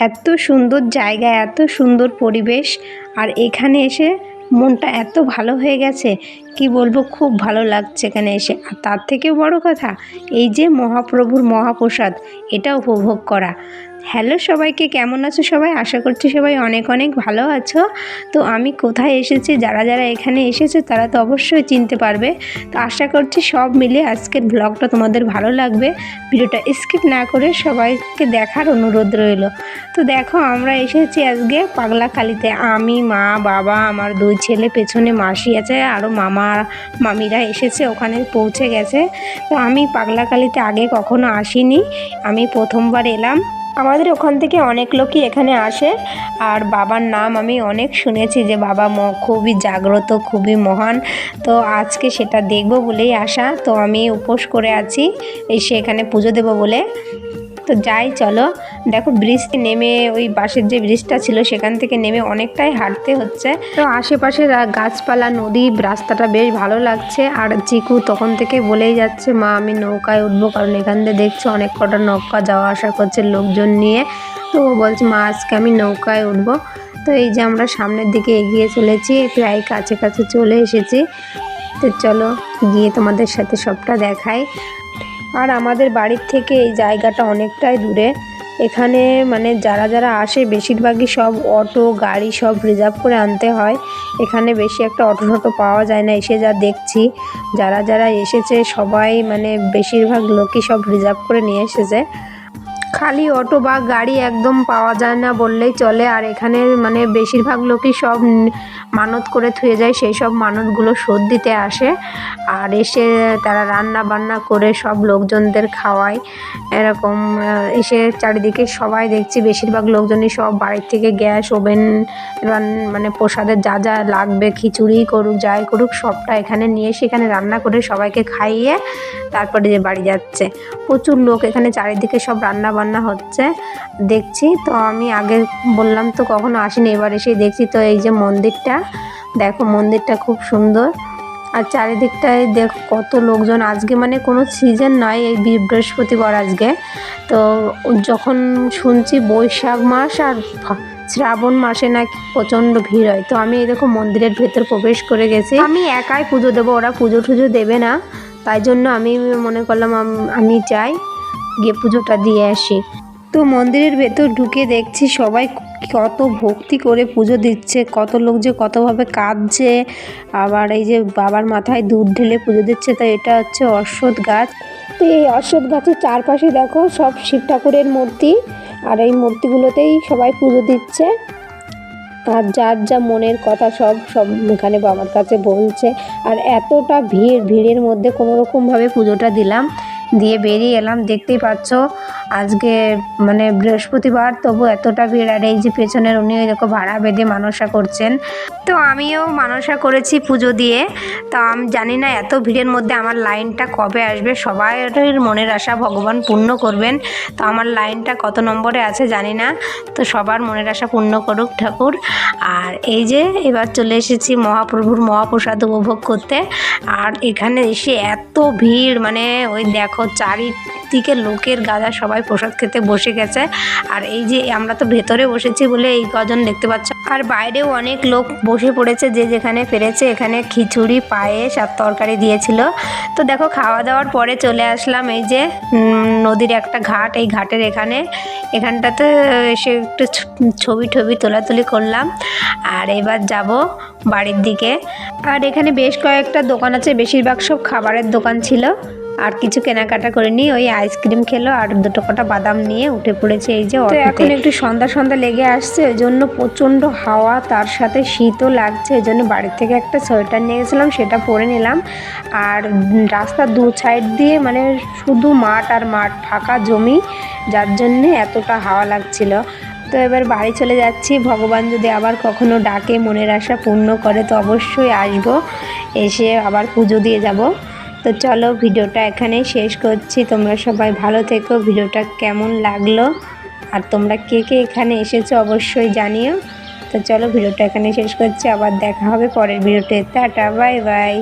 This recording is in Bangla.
এত সুন্দর জায়গা এত সুন্দর পরিবেশ আর এখানে এসে মনটা এত ভালো হয়ে গেছে, কি বলব, খুব ভালো লাগছে এখানে এসে। আর তার থেকেও বড় কথা, এই যে মহাপ্রভুর মহাপ্রসাদ, এটা উপভোগ করা। হ্যালো সবাইকে, কেমন আছো সবাই? আশা করছি সবাই অনেক অনেক ভালো আছো। তো আমি কোথায় এসেছি, যারা যারা এখানে এসেছে, তারা তো অবশ্যই চিনতে পারবে। তো আশা করছি সব মিলে আজকের ব্লগটা তোমাদের ভালো লাগবে। ভিডিওটা স্কিপ না করে সবাইকে দেখার অনুরোধ রইল। তো দেখো, আমরা এসেছি আজকে পাগলাখালিতে। আমি, মা, বাবা, আমার দুই ছেলে, পেছনে মাসি আছে আরও মামা, মামিরা এসেছে, ওখানে পৌঁছে গেছে। তো আমি পাগলাখালিতে আগে কখনো আসিনি। আমি প্রথমবার এলাম। আমাদের ওখান থেকে অনেক লোকই এখানে আসে। আর বাবার নাম আমি অনেক শুনেছি যে বাবা ম, খুবই জাগ্রত, খুবই মহান। তো আজকে সেটা দেখব বলেই আসা তো আমি উপোস করে আছি, এসে এখানে পুজো দেবো বলে। তো যাই, চলো। দেখো ব্রিজ নেমে ওই বাসের যে ব্রিজটা ছিল, সেখান থেকে নেমে অনেকটাই হাঁটতে হচ্ছে। তো আশেপাশের গাছপালা, নদী, রাস্তাটা বেশ ভালো লাগছে। আর চিকু তখন থেকে বলেই যাচ্ছে, মা, আমি নৌকায় উঠবো, কারণ এখান থেকে দেখছ অনেক কটা নৌকা যাওয়া আসা করছে লোকজন নিয়ে। তো ও বলছে, মা, আজকে আমি নৌকায় উঠবো। তো এই যে আমরা সামনের দিকে এগিয়ে চলেছি, প্রায় কাছে কাছে চলে এসেছি। তো চলো, গিয়ে তোমাদের সাথে সবটা দেখাই। আর আমাদের বাড়ির থেকে এই জায়গাটা অনেকটাই দূরে। এখানে মানে যারা যারা আসে বেশিরভাগই সব অটো, গাড়ি সব রিজার্ভ করে আনতে হয়। এখানে বেশি একটা অটো টটো পাওয়া যায় না, এসে যা দেখছি। যারা যারা এসেছে সবাই মানে বেশিরভাগ লোকই সব রিজার্ভ করে নিয়ে এসেছে। খালি অটো বা গাড়ি একদম পাওয়া যায় না বললেই চলে। আর এখানে মানে বেশিরভাগ লোকই সব মানত করে থুয়ে যায়, সেই সব মানতগুলো শোধ দিতে আসে। আর এসে তারা রান্না বান্না করে সব লোকজনদের খাওয়ায়। এরকম এসে চারিদিকে সবাই দেখছি, বেশিরভাগ লোকজনই সব বাড়ির থেকে গ্যাস, ওভেন মানে প্রসাদের যা যা লাগবে, খিচুড়ি করুক, যাই করুক, সবটা এখানে নিয়ে এসে এখানে রান্না করে সবাইকে খাইয়ে তারপরে যে বাড়ি যাচ্ছে। প্রচুর লোক এখানে চারিদিকে সব রান্না বান্না হচ্ছে, দেখছি। তো আমি আগে বললাম তো কখনো আসিনি, এবার এসে দেখছি তো এই যে মন্দিরটা। দেখো মন্দিরটা খুব সুন্দর। আর চারিদিকটায় দেখ কত লোকজন। আজকে মানে কোনো সিজন নয় এই বৃহস্পতিবার আজকে। তো যখন শুনছি বৈশাখ মাস আর শ্রাবণ মাসে নাকি প্রচণ্ড ভিড় হয়। তো আমি এরকম মন্দিরের ভেতর প্রবেশ করে গেছি। আমি একাই পুজো দেবো, ওরা পুজো টুজো দেবে না। তাই জন্য আমি মনে করলাম আমি যাই। গিয়ে পুজোটা দিয়ে আসি। তো মন্দিরের ভেতর ঢুকে দেখছি সবাই কত ভক্তি করে পুজো দিচ্ছে, কত লোক যে কতভাবে কাঁদছে। আবার এই যে বাবার মাথায় দুধ ঢেলে পুজো দিচ্ছে, তো এটা হচ্ছে অশ্বত্থ গাছ। তো এই অশ্বত্থ গাছের চারপাশে দেখো সব শিব ঠাকুরের মূর্তি, আর এই মূর্তিগুলোতেই সবাই পুজো দিচ্ছে। আর যার যা মনের কথা সব সব এখানে বাবার কাছে বলছে। আর এতটা ভিড়, ভিড়ের মধ্যে কোনো রকমভাবে পুজোটা দিলাম। দিয়ে বেরিয়ে এলাম। দেখতেই পাচ্ছ আজকে মানে বৃহস্পতিবার, তবু এতটা ভিড় আর এই যে পেছনের উনি ওই দেখো ভাড়া বেঁধে মানসা করছেন। তো আমিও মানসা করেছি পুজো দিয়ে। তো আমি, জানি না এত ভিড়ের মধ্যে আমার লাইনটা কবে আসবে সবাই মনের আশা ভগবান পূর্ণ করবেন। তো আমার লাইনটা কত নম্বরে আছে জানি না, তো সবার মনের আশা পূর্ণ করুক ঠাকুর। আর এই যে এবার চলে এসেছি মহাপ্রভুর মহাপ্রসাদ উপভোগ করতে। আর এখানে এসে এত ভিড় মানে ওই দেখো চারিদিকে লোকের গাদা সবাই প্রসাদ খেতে বসে গেছে। আর এই যে আমরা তো ভেতরে বসেছি বলে এই কজন দেখতে পাচ্ছ। আর বাইরেও অনেক লোক বসে পড়েছে যে যেখানে পেরেছে, এখানে খিচুড়ি, পায়েস আর তরকারি দিয়েছিল। তো দেখো খাওয়া দাওয়ার পরে চলে আসলাম এই যে নদীর একটা ঘাট। এই ঘাটের এখানে, এখানটাতে এসে একটু ছবি টবি তোলাতুলি করলাম। আর এবার যাব বাড়ির দিকে। আর এখানে বেশ কয়েকটা দোকান আছে, বেশিরভাগ সব খাবারের দোকান ছিল। আর কিছু কেনাকাটা করে নিয়ে ওই আইসক্রিম খেলো আর দুটো কটা বাদাম নিয়ে উঠে পড়েছে এই যে। এখন একটু সন্ধ্যা সন্ধ্যা লেগে আসছে ওই জন্য প্রচণ্ড হাওয়া তার সাথে শীতও লাগছে ওই জন্য বাড়ির থেকে একটা সোয়েটার নিয়ে গেছিলাম সেটা পরে নিলাম। আর রাস্তার দু সাইড দিয়ে মানে শুধু মাঠ আর মাঠ ফাঁকা জমি যার জন্যে এতটা হাওয়া লাগছিল। তো এবার বাড়ি চলে যাচ্ছি ভগবান যদি আবার কখনো ডাকে মনের আশা পূর্ণ করে তো অবশ্যই আসব এসে আবার পুজো দিয়ে যাব। তো চলো ভিডিওটা এখানে শেষ করছি। তোমরা সবাই ভালো থেকো। ভিডিওটা কেমন লাগল? আর তোমরা কে কে এখানে এসেছ অবশ্যই জানিও। তো চলো ভিডিওটা এখানে শেষ করছি। আবার দেখা হবে পরের ভিডিওতে। Tata, bye bye.